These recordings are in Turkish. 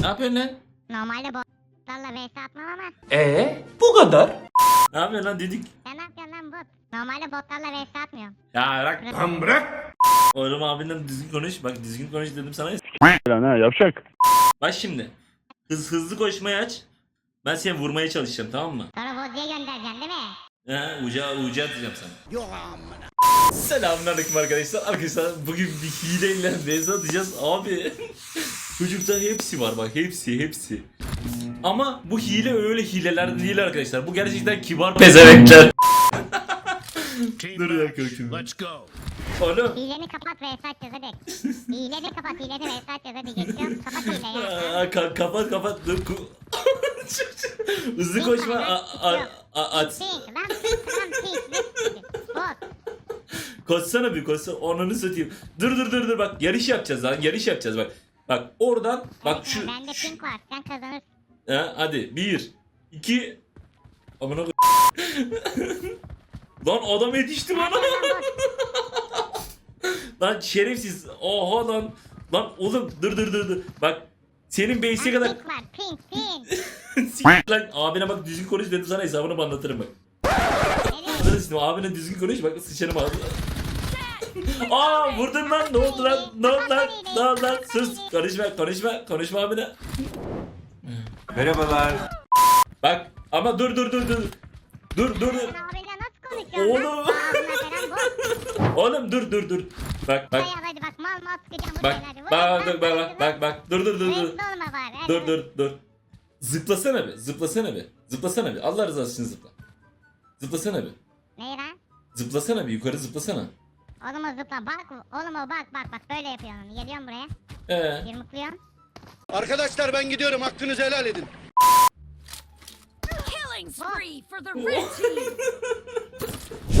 Ne yapıyorsun lan? Normalde botlarla vs atmam ama Ee, bu kadar. Ne yapıyorsun lan dedik? sen ne yapıyorsun lan bot? Normalde botlarla vs atmıyorum. Ya bırak. Lan bırak. Oğlum abinden düzgün konuş. Bak düzgün konuş dedim sana. Lan ha yavşak. Bak şimdi. Hız, hızlı koşmayı aç. Ben seni vurmaya çalışacağım tamam mı? Sonra bozuya göndereceksin değil mi? He, uca, uca atacağım sana. Yok Selamünaleyküm arkadaşlar. Arkadaşlar bugün bir hileyle benze atacağız. Abi çocukta hepsi var bak hepsi hepsi. Ama bu hile öyle hileler değil arkadaşlar. Bu gerçekten kibar pezevenkler. Dur ya kankim. Let's go. Oğlum. Hileni kapat vs atacağız hadi. Hileni kapat hileni atacağız hadi geçiyorum. Kapat hileyi. Aa, ka- kapat kapat dur. ku- Hızlı koşma. A- a- a- at. Pink lan pink lan pink. Bot. Koşsana bir koşsana. Onunu satayım. Dur dur dur dur bak yarış yapacağız lan. Yarış yapacağız bak. Bak oradan bak şu. Bende şu- pink var sen kazanırsın. Ha, hadi bir, iki. Amına Lan adam yetişti bana. lan şerefsiz. Oha lan. Lan oğlum dur dur dur dur. Bak senin base'e kadar Pink var pink pink. Lan abine bak düzgün konuş dedim sana hesabını anlatırım bak. Şimdi abine düzgün konuş bak sıçarım abi. Aa vurdun lan ne oldu lan ne oldu lan ne oldu lan sus konuşma konuşma konuşma abine. Merhabalar. Bak ama dur dur dur dur. Dur dur dur. Sen abiyle nasıl konuşuyorsun Oğlum. Ağzına. Oğlum dur dur dur. Bak bak. Hadi bak mal mal sıkacağım bu Bak şeyleri. bak bak bak bak bak bak dur dur dur dur. Rezil olma bari. hadi. Dur dur dur. Zıplasana bir zıplasana bir. Zıplasana bir. Allah rızası için zıpla. Zıplasana bir. Ne lan? Zıplasana bir yukarı zıplasana. Oğlum o zıpla bak oğlum o bak bak bak böyle yapıyorsun onu. Geliyorum buraya. Ee, Yırmıklıyorsun. Arkadaşlar ben gidiyorum. Hakkınızı helal edin. Killing spree for the red team.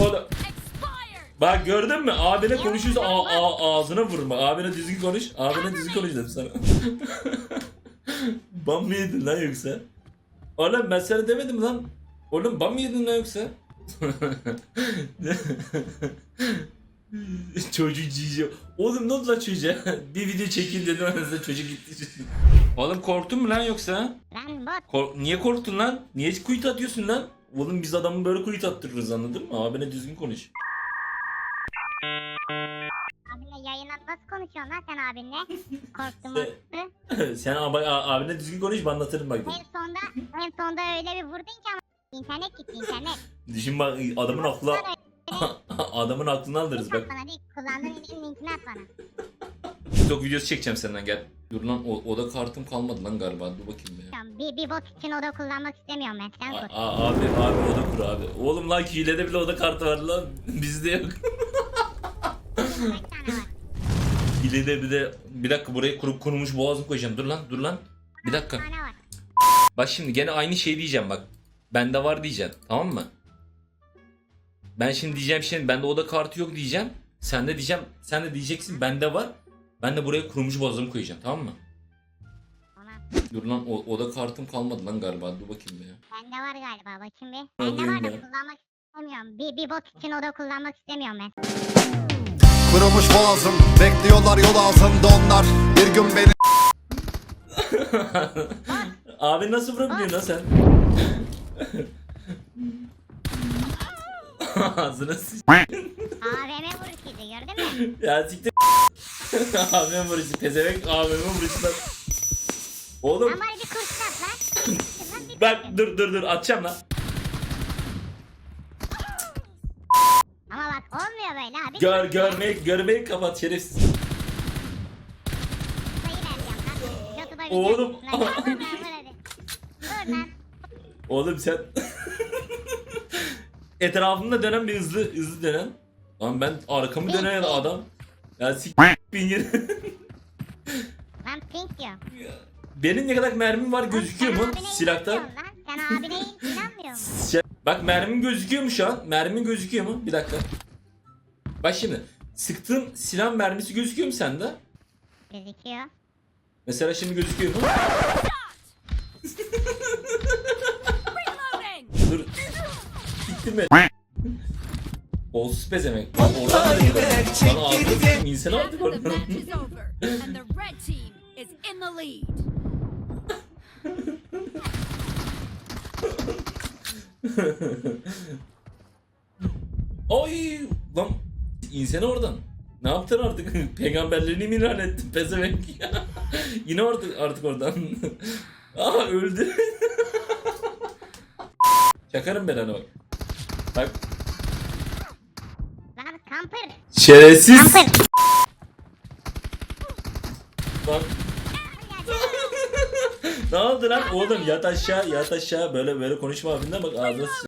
oğlum. Expired. Bak gördün mü? Abine konuşuyorsa a- a- ağzına vurma. Abine düzgün konuş. Abine düzgün konuş dedim sana. bam mı yedin lan yoksa? Oğlum ben sana demedim lan. Oğlum bam mı yedin lan yoksa? Çocuk cici. Oğlum ne oldu lan çocuğa? bir video çekin dedim anasını çocuk gitti. Oğlum korktun mu lan yoksa? Lan bot. Kork- Niye korktun lan? Niye kuyut atıyorsun lan? Oğlum biz adamı böyle kuyut attırırız anladın mı? Abine düzgün konuş. Abinle yayına nasıl konuşuyorsun lan sen abinle? Korktum İşte- oldu. Sen abi, a- abine düzgün konuş ben anlatırım bak. En sonda en sonda öyle bir vurdun ki ama internet gitti internet. Düşün bak adamın aklı adamın aklını alırız bak. Bana değil kullandığın linkini at bana. TikTok videosu çekeceğim senden gel. Dur lan o, oda kartım kalmadı lan galiba dur bakayım ya. Tamam, Bir, bir bot için oda kullanmak istemiyorum ben. Sen kur. a- abi abi oda kur abi. Oğlum lan hilede bile oda kartı var lan. Bizde yok. Kaç tane var? Hilede bir de bir dakika buraya kurup kurumuş boğazım koyacağım. Dur lan dur lan. Bir dakika. Bir tane var. Bak şimdi gene aynı şey diyeceğim bak. Bende var diyeceğim. Tamam mı? Ben şimdi diyeceğim şey bende oda kartı yok diyeceğim. Sen de diyeceğim sen de diyeceksin bende var. Ben de buraya kurumuş boğazımı koyacağım tamam mı? Dur lan o, oda kartım kalmadı lan galiba dur bakayım ya. Bende var galiba bakayım bir. Bende var da ya. kullanmak istemiyorum. Bir, bir bot için oda kullanmak istemiyorum ben. Kurumuş boğazım. Bekliyorlar yol ağzında onlar. Bir gün beni Abi nasıl vurabiliyorsun lan sen? Ağzına sıç. AVM vuruşuydu gördün mü? Ya siktir. AVM vuruşu. Pezevenk AVM vuruşu lan. Oğlum Ama bir kurşun at lan. Lan bir bak dur dur dur atacağım lan. Ama bak olmuyor böyle abi. Gör görmeyi görmeyi kapat şerefsiz. Vereceğim lan. Oğlum. Lan vur lan. Vur lan. Oğlum sen etrafımda dönen bir hızlı hızlı dönen. Lan ben arkamı dönen adam. Ya sik bin yeri. Lan pink diyor. Benim ne kadar mermim var gözüküyor mu silahta? Sen abine inanmıyor musun? Şey- Bak mermim gözüküyor mu şu an? Mermim gözüküyor mu? Bir dakika. Bak şimdi sıktığım silah mermisi gözüküyor mu sende? Gözüküyor. Mesela şimdi gözüküyor mu? Reloading. Dur kime? Olsuz bezemek. Oradan Bana ağzını insene aldı oradan. Lan insene oradan. Ne yaptın artık? Peygamberlerini mi ilan ettin pezevenk? Yine artık artık oradan. Aa öldü. Çakarım ben hani. Bak. Lan camper. Şerefsiz. Camper. Bak. ne oldu lan oğlum yat aşağı yat aşağı böyle böyle konuşma abinden bak ağzına sıç-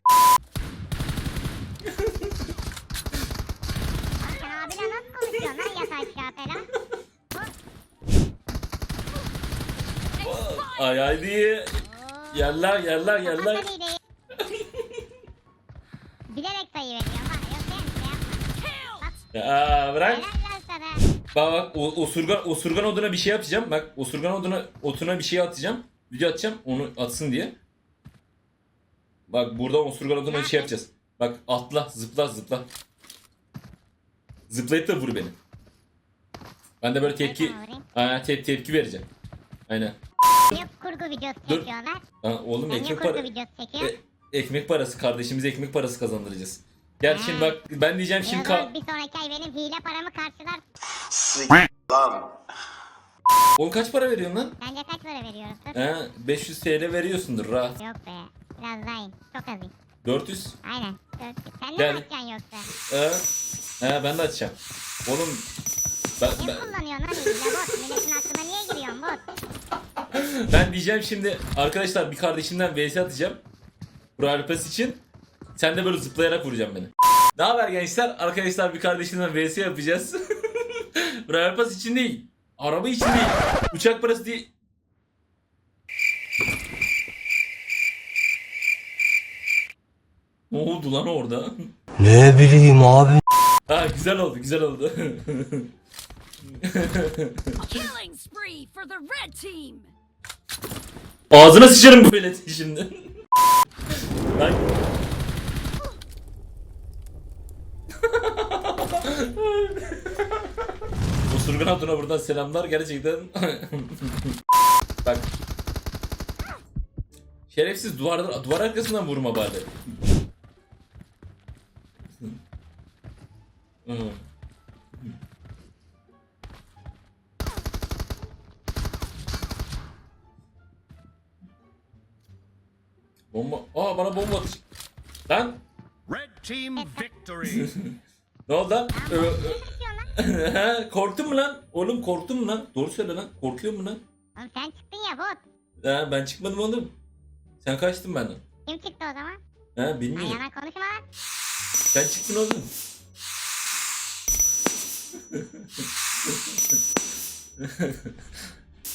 Sen abine nasıl konuşuyorsun lan yat aşağı falan? Ay haydi. Yerler yerler yerler. Kapat hileyi. Bilerek sayı veriyorum ha. Yok sen şey Ya bırak. Bak bak o, osurgan, osurgan oduna bir şey yapacağım. Bak osurgan oduna otuna bir şey atacağım. Video atacağım onu atsın diye. Bak buradan osurgan oduna bir şey yapacağız. Bak atla zıpla zıpla. Zıplayıp da vur beni. Ben de böyle tepki ha, tep tepki vereceğim. Aynen. Yok kurgu videosu Dur. çekiyorlar. Ha, oğlum niye ekmek kurgu para videosu çekiyor? e- ekmek parası kardeşimize ekmek parası kazandıracağız. Gel şimdi bak ben diyeceğim şimdi ka- bir sonraki ay benim hile paramı karşılar. Oğlum kaç para veriyorsun lan? Sence kaç para veriyoruz? Dur. He 500 TL veriyorsundur rahat. Yok be. Biraz daha in. Çok az in. 400. Aynen. Dört. Sen ne Gel. yapacaksın yoksa? He. He ben de açacağım. Oğlum ben, Kim ben, kullanıyorsun lan hile bot? Milletin aklına niye giriyorsun bot? ben diyeceğim şimdi arkadaşlar bir kardeşimden vs atacağım. Royal Pass için. Sen de böyle zıplayarak vuracaksın beni. Ne haber gençler? Arkadaşlar bir kardeşimden vs yapacağız. Royal Pass için değil. Araba için değil. Uçak parası değil. Ne oldu lan orada? Ne bileyim abi. Ha güzel oldu, güzel oldu. Killing spree for the red team. Ağzına sıçarım bu bileti şimdi. Lan. Osurgan Hatun'a buradan selamlar gerçekten. Bak. Şerefsiz duvar, duvar arkasından vurma bari. Hı. Bomba. Aa bana bomba atış. Lan Red team victory. ne oldu lan? Korktun mu lan? Oğlum korktun mu lan? Doğru söyle lan. Korkuyor mu lan? Oğlum sen çıktın ya bot. Ha, ben çıkmadım oğlum. Sen kaçtın benden. Kim çıktı o zaman? Ha Ay bilmiyorum. yalan konuşma lan. Sen çıktın oğlum.